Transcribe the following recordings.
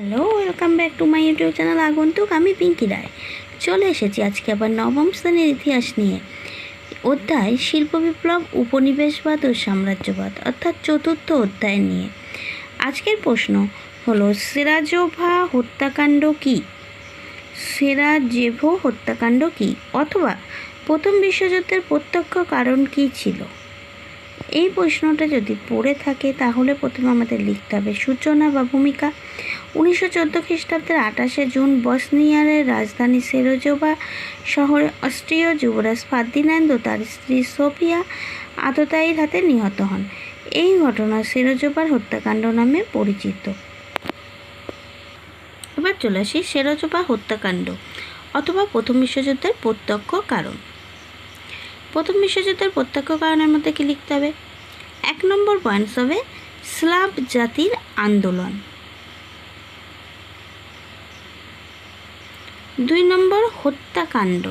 Hello welcome back to my YouTube channel আগন্তুক আমি পিঙ্কি রায় চলে এসেছি আজকে আবার নবম শ্রেণির ইতিহাস নিয়ে। অধ্যায়, শিল্প বিপ্লব, উপনিবেশবাদ ও সাম্রাজ্যবাদ, অর্থাৎ চতুর্থ অধ্যায় নিয়ে। আজকের প্রশ্ন হলো, সেরাজোভা হত্যাকাণ্ড কী? সেরাজেভো হত্যাকাণ্ড কী? অথবা, প্রথম বিশ্বযুদ্ধের প্রত্যক্ষ কারণ কী ছিল? এই প্রশ্নটা যদি পড়ে থাকে, তাহলে প্রথমে আমাদের লিখতে হবে সূচনা বা ভূমিকা। উনিশশো চোদ্দ খ্রিস্টাব্দের আঠাশে জুন বসনিয়ারের রাজধানী সেরোজোবা শহরে অস্ট্রীয় যুবরাজ ফার্দিনান্দ তার স্ত্রী সোফিয়া আততায়ীর হাতে নিহত হন। এই ঘটনা সেরোজোভার হত্যাকাণ্ড নামে পরিচিত। এবার চলে আসি সেরোজোভা হত্যাকাণ্ড, অথবা প্রথম বিশ্বযুদ্ধের প্রত্যক্ষ কারণ। প্রথম বিশ্বযুদ্ধের প্রত্যক্ষ কারণের মধ্যে কি লিখতে হবে? এক নম্বর পয়েন্টস হবে স্লাভ জাতির আন্দোলন। দুই নম্বর হত্যাকাণ্ড।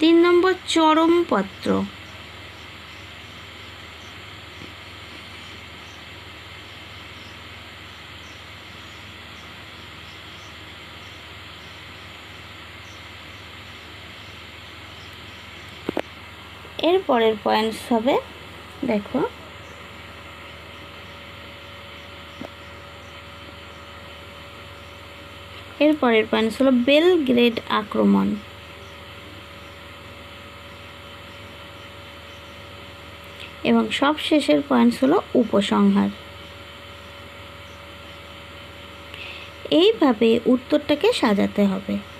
তিন নম্বর চরমপত্র। এর পরের পয়েন্টস হবে দেখো। এর পরের পয়েন্ট হলো বেলগ্রেড আক্রমণ। এবং সব শেষের পয়েন্টস হলো উপসংহার। এইভাবে উত্তরটাকে সাজাতে হবে।